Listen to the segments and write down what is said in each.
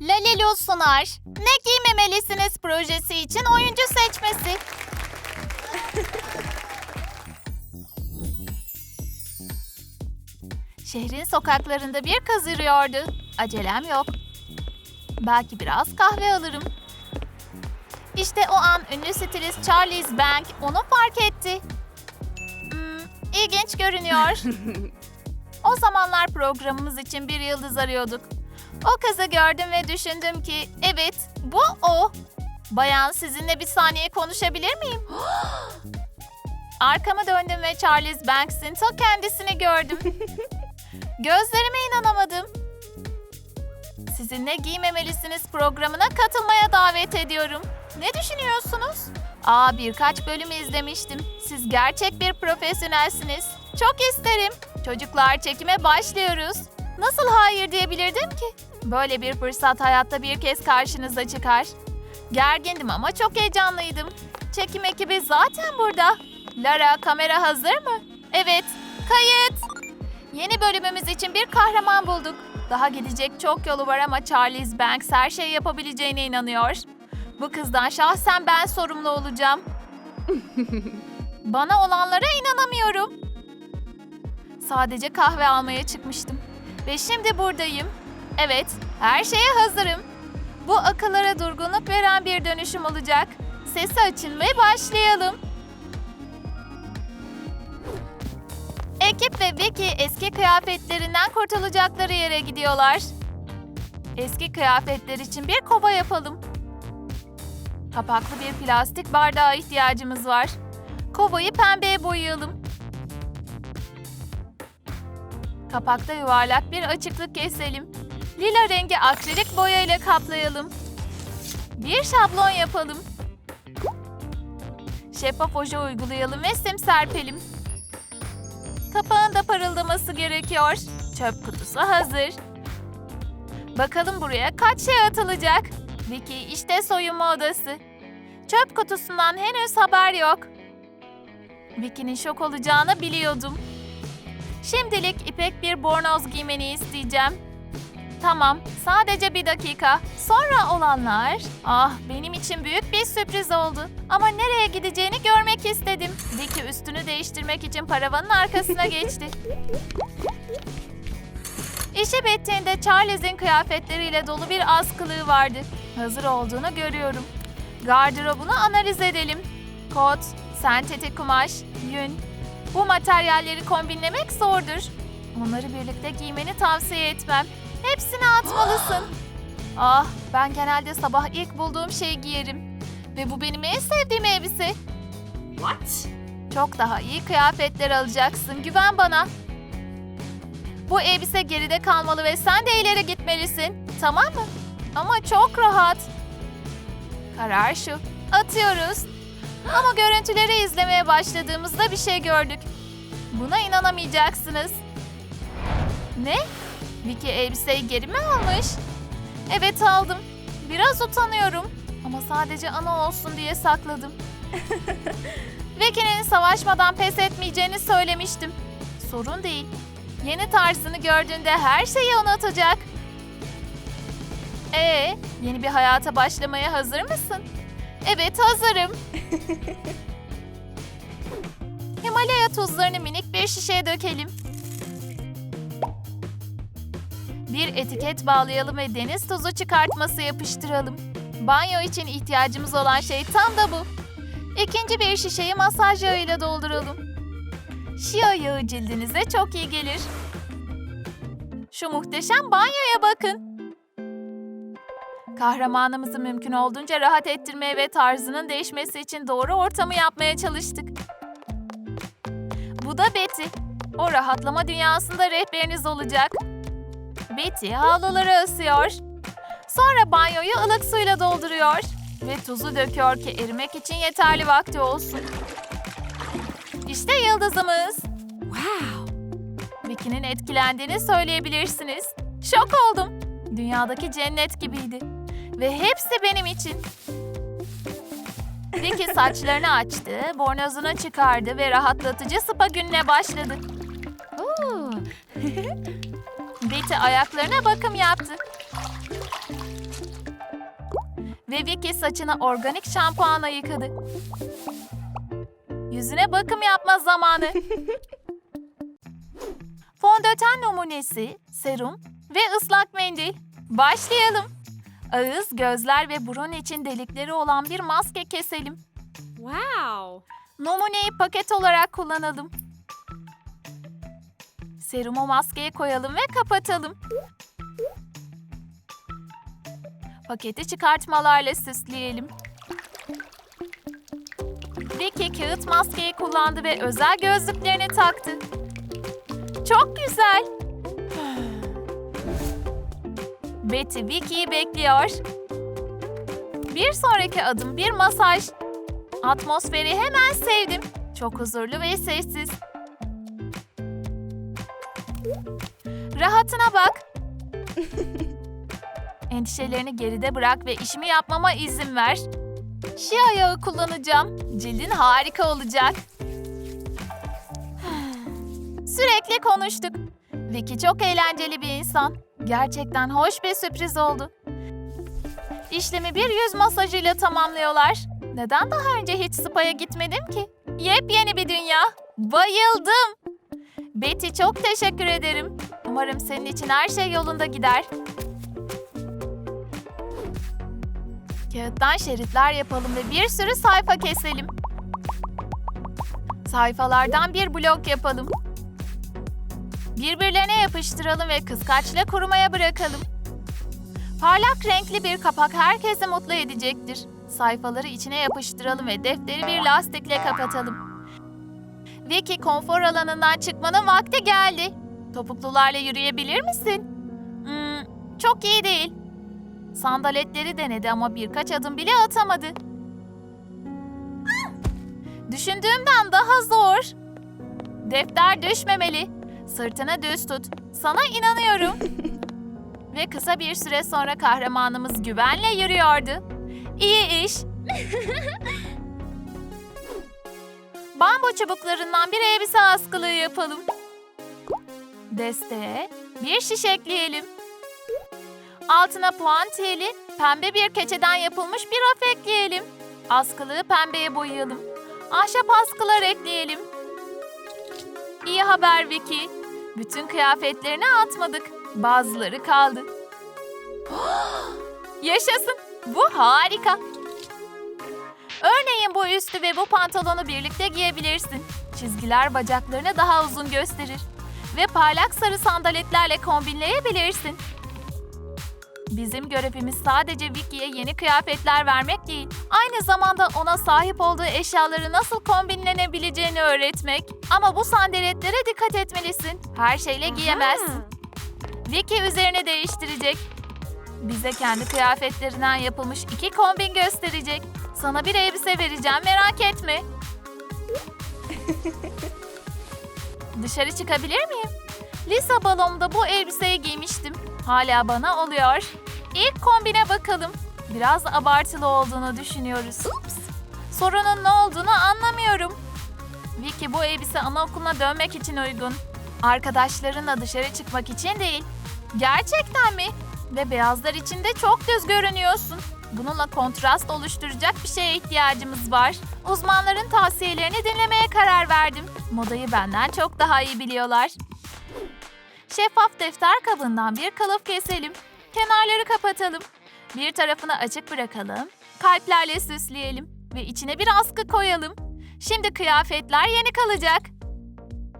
Lalelu sunar. Ne giymemelisiniz projesi için oyuncu seçmesi. Şehrin sokaklarında bir kız yürüyordu. Acelem yok. Belki biraz kahve alırım. İşte o an ünlü stilist Charles Bank onu fark etti. Hmm, ilginç görünüyor. o zamanlar programımız için bir yıldız arıyorduk. O kızı gördüm ve düşündüm ki evet bu o. Bayan sizinle bir saniye konuşabilir miyim? Arkamı döndüm ve Charles Banks'in ta kendisini gördüm. Gözlerime inanamadım. Sizinle giymemelisiniz programına katılmaya davet ediyorum. Ne düşünüyorsunuz? Aa birkaç bölüm izlemiştim. Siz gerçek bir profesyonelsiniz. Çok isterim. Çocuklar çekime başlıyoruz. Nasıl hayır diyebilirdim ki? Böyle bir fırsat hayatta bir kez karşınıza çıkar. Gergindim ama çok heyecanlıydım. Çekim ekibi zaten burada. Lara kamera hazır mı? Evet. Kayıt. Yeni bölümümüz için bir kahraman bulduk. Daha gidecek çok yolu var ama Charles Banks her şeyi yapabileceğine inanıyor. Bu kızdan şahsen ben sorumlu olacağım. Bana olanlara inanamıyorum. Sadece kahve almaya çıkmıştım. Ve şimdi buradayım. Evet, her şeye hazırım. Bu akıllara durgunluk veren bir dönüşüm olacak. Sesi açın ve başlayalım. Ekip ve Vicky eski kıyafetlerinden kurtulacakları yere gidiyorlar. Eski kıyafetler için bir kova yapalım. Kapaklı bir plastik bardağa ihtiyacımız var. Kovayı pembeye boyayalım. Kapakta yuvarlak bir açıklık keselim. Lila rengi akrilik boya ile kaplayalım. Bir şablon yapalım. Şeffaf oje uygulayalım ve sim serpelim. Kapağın da parıldaması gerekiyor. Çöp kutusu hazır. Bakalım buraya kaç şey atılacak. Vicky işte soyunma odası. Çöp kutusundan henüz haber yok. Vicky'nin şok olacağını biliyordum. Şimdilik ipek bir bornoz giymeni isteyeceğim. Tamam, sadece bir dakika. Sonra olanlar... Ah, benim için büyük bir sürpriz oldu. Ama nereye gideceğini görmek istedim. Vicky üstünü değiştirmek için paravanın arkasına geçti. İşi bittiğinde Charles'in kıyafetleriyle dolu bir askılığı vardı. Hazır olduğunu görüyorum. Gardırobunu analiz edelim. Kot, sentetik kumaş, yün. Bu materyalleri kombinlemek zordur. Onları birlikte giymeni tavsiye etmem. Hepsini atmalısın. Ah, ben genelde sabah ilk bulduğum şeyi giyerim. Ve bu benim en sevdiğim elbise. What? Çok daha iyi kıyafetler alacaksın. Güven bana. Bu elbise geride kalmalı ve sen de ileri gitmelisin. Tamam mı? Ama çok rahat. Karar şu. Atıyoruz. Ama görüntüleri izlemeye başladığımızda bir şey gördük. Buna inanamayacaksınız. Ne? Vicky elbiseyi geri mi almış? Evet aldım. Biraz utanıyorum. Ama sadece ana olsun diye sakladım. Vicky'nin savaşmadan pes etmeyeceğini söylemiştim. Sorun değil. Yeni tarzını gördüğünde her şeyi unutacak. Ee, yeni bir hayata başlamaya hazır mısın? Evet, hazırım. Himalaya tuzlarını minik bir şişeye dökelim. Bir etiket bağlayalım ve deniz tuzu çıkartması yapıştıralım. Banyo için ihtiyacımız olan şey tam da bu. İkinci bir şişeyi masaj yağıyla dolduralım. Şia yağı cildinize çok iyi gelir. Şu muhteşem banyoya bakın. Kahramanımızı mümkün olduğunca rahat ettirmeye ve tarzının değişmesi için doğru ortamı yapmaya çalıştık. Bu da Betty. O rahatlama dünyasında rehberiniz olacak. Betty havluları asıyor. Sonra banyoyu ılık suyla dolduruyor. Ve tuzu döküyor ki erimek için yeterli vakti olsun. İşte yıldızımız. Wow. Vicky'nin etkilendiğini söyleyebilirsiniz. Şok oldum. Dünyadaki cennet gibiydi. Ve hepsi benim için. Vicky saçlarını açtı, bornozunu çıkardı ve rahatlatıcı spa gününe başladı. Betty ayaklarına bakım yaptı. Ve Vicky saçını organik şampuanla yıkadı. Yüzüne bakım yapma zamanı. Fondöten numunesi, serum ve ıslak mendil. Başlayalım. Ağız, gözler ve burun için delikleri olan bir maske keselim. Wow. Numuneyi paket olarak kullanalım. Serumu maskeye koyalım ve kapatalım. Paketi çıkartmalarla süsleyelim. Vicky kağıt maskeyi kullandı ve özel gözlüklerini taktı. Çok güzel. Betty Vicky'yi bekliyor. Bir sonraki adım bir masaj. Atmosferi hemen sevdim. Çok huzurlu ve sessiz. Rahatına bak. Endişelerini geride bırak ve işimi yapmama izin ver. Şi ayağı kullanacağım. Cildin harika olacak. Sürekli konuştuk. Vicky çok eğlenceli bir insan. Gerçekten hoş bir sürpriz oldu. İşlemi bir yüz masajıyla tamamlıyorlar. Neden daha önce hiç spa'ya gitmedim ki? Yepyeni bir dünya. Bayıldım. Betty çok teşekkür ederim. Umarım senin için her şey yolunda gider. Kağıttan şeritler yapalım ve bir sürü sayfa keselim. Sayfalardan bir blok yapalım. Birbirlerine yapıştıralım ve kıskaçla kurumaya bırakalım. Parlak renkli bir kapak herkesi mutlu edecektir. Sayfaları içine yapıştıralım ve defteri bir lastikle kapatalım. Vicky konfor alanından çıkmanın vakti geldi. Topuklularla yürüyebilir misin? Hmm, çok iyi değil. Sandaletleri denedi ama birkaç adım bile atamadı. Düşündüğümden daha zor. Defter düşmemeli. Sırtını düz tut. Sana inanıyorum. Ve kısa bir süre sonra kahramanımız güvenle yürüyordu. İyi iş. Bambu çubuklarından bir elbise askılığı yapalım. Desteğe bir şiş ekleyelim. Altına puantiyeli pembe bir keçeden yapılmış bir raf ekleyelim. Askılığı pembeye boyayalım. Ahşap askılar ekleyelim. İyi haber Vicky. Bütün kıyafetlerini atmadık. Bazıları kaldı. Yaşasın. Bu harika. Örneğin bu üstü ve bu pantolonu birlikte giyebilirsin. Çizgiler bacaklarını daha uzun gösterir. Ve parlak sarı sandaletlerle kombinleyebilirsin. Bizim görevimiz sadece Vicky'ye yeni kıyafetler vermek değil, aynı zamanda ona sahip olduğu eşyaları nasıl kombinlenebileceğini öğretmek. Ama bu sandaletlere dikkat etmelisin. Her şeyle giyemezsin. Vicky üzerine değiştirecek. Bize kendi kıyafetlerinden yapılmış iki kombin gösterecek. Sana bir elbise vereceğim merak etme. Dışarı çıkabilir miyim? Lisa balomda bu elbiseyi giymiştim. Hala bana oluyor. İlk kombine bakalım. Biraz abartılı olduğunu düşünüyoruz. Sorunun ne olduğunu anlamıyorum. Vicky bu elbise anaokuluna dönmek için uygun. Arkadaşlarınla dışarı çıkmak için değil. Gerçekten mi? Ve beyazlar içinde çok düz görünüyorsun. Bununla kontrast oluşturacak bir şeye ihtiyacımız var. Uzmanların tavsiyelerini dinlemeye karar verdim. Modayı benden çok daha iyi biliyorlar. Şeffaf defter kabından bir kılıf keselim. Kenarları kapatalım. Bir tarafını açık bırakalım. Kalplerle süsleyelim ve içine bir askı koyalım. Şimdi kıyafetler yeni kalacak.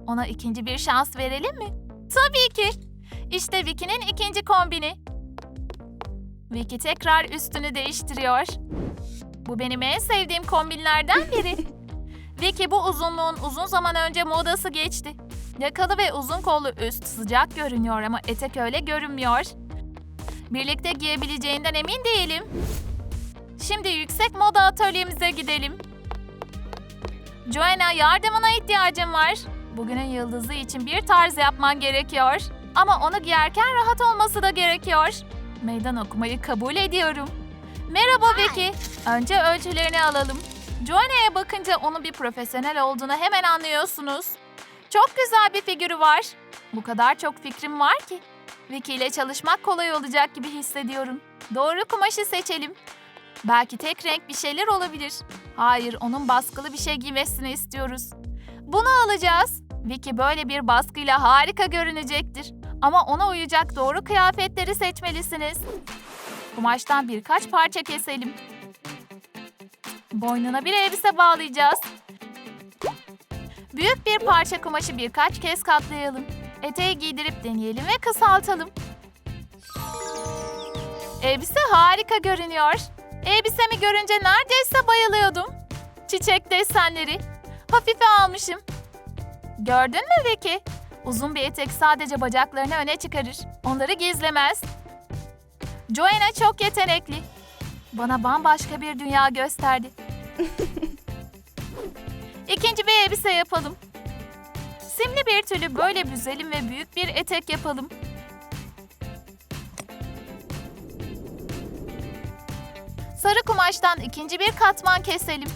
Ona ikinci bir şans verelim mi? Tabii ki. İşte Vicky'nin ikinci kombini. Vicky tekrar üstünü değiştiriyor. Bu benim en sevdiğim kombinlerden biri. Vicky bu uzunluğun uzun zaman önce modası geçti. Yakalı ve uzun kollu üst sıcak görünüyor ama etek öyle görünmüyor. Birlikte giyebileceğinden emin değilim. Şimdi yüksek moda atölyemize gidelim. Joanna yardımına ihtiyacım var. Bugünün yıldızı için bir tarz yapman gerekiyor. Ama onu giyerken rahat olması da gerekiyor. Meydan okumayı kabul ediyorum. Merhaba Vicky. Önce ölçülerini alalım. Joanna'ya bakınca onun bir profesyonel olduğunu hemen anlıyorsunuz. Çok güzel bir figürü var. Bu kadar çok fikrim var ki. Vicky ile çalışmak kolay olacak gibi hissediyorum. Doğru kumaşı seçelim. Belki tek renk bir şeyler olabilir. Hayır, onun baskılı bir şey giymesini istiyoruz. Bunu alacağız. Vicky böyle bir baskıyla harika görünecektir. Ama ona uyacak doğru kıyafetleri seçmelisiniz. Kumaştan birkaç parça keselim. Boynuna bir elbise bağlayacağız. Büyük bir parça kumaşı birkaç kez katlayalım. Eteği giydirip deneyelim ve kısaltalım. Elbise harika görünüyor. Elbisemi görünce neredeyse bayılıyordum. Çiçek desenleri. Hafife almışım. Gördün mü Vicky? Uzun bir etek sadece bacaklarını öne çıkarır. Onları gizlemez. Joanna çok yetenekli. Bana bambaşka bir dünya gösterdi. İkinci bir elbise yapalım. Simli bir tülü böyle büzelim ve büyük bir etek yapalım. Sarı kumaştan ikinci bir katman keselim.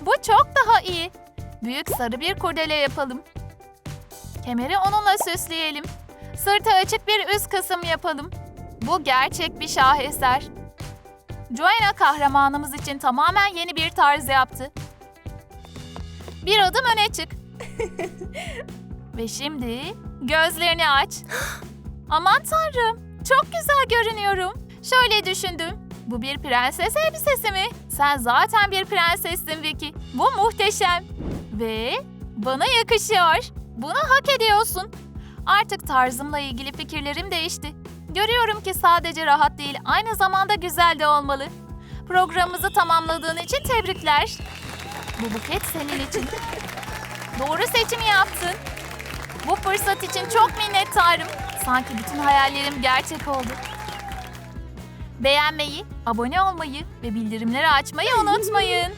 Bu çok daha iyi. Büyük sarı bir kurdele yapalım. Kemeri onunla süsleyelim. Sırtı açık bir üst kısım yapalım. Bu gerçek bir şaheser. Joanna kahramanımız için tamamen yeni bir tarz yaptı. Bir adım öne çık. Ve şimdi gözlerini aç. Aman tanrım, çok güzel görünüyorum. Şöyle düşündüm. Bu bir prenses elbisesi mi? Sen zaten bir prensessin Vicky. Bu muhteşem. Ve bana yakışıyor. Bunu hak ediyorsun. Artık tarzımla ilgili fikirlerim değişti. Görüyorum ki sadece rahat değil, aynı zamanda güzel de olmalı. Programımızı tamamladığın için tebrikler. Bu buket senin için. Doğru seçimi yaptın. Bu fırsat için çok minnettarım. Sanki bütün hayallerim gerçek oldu. Beğenmeyi, abone olmayı ve bildirimleri açmayı unutmayın.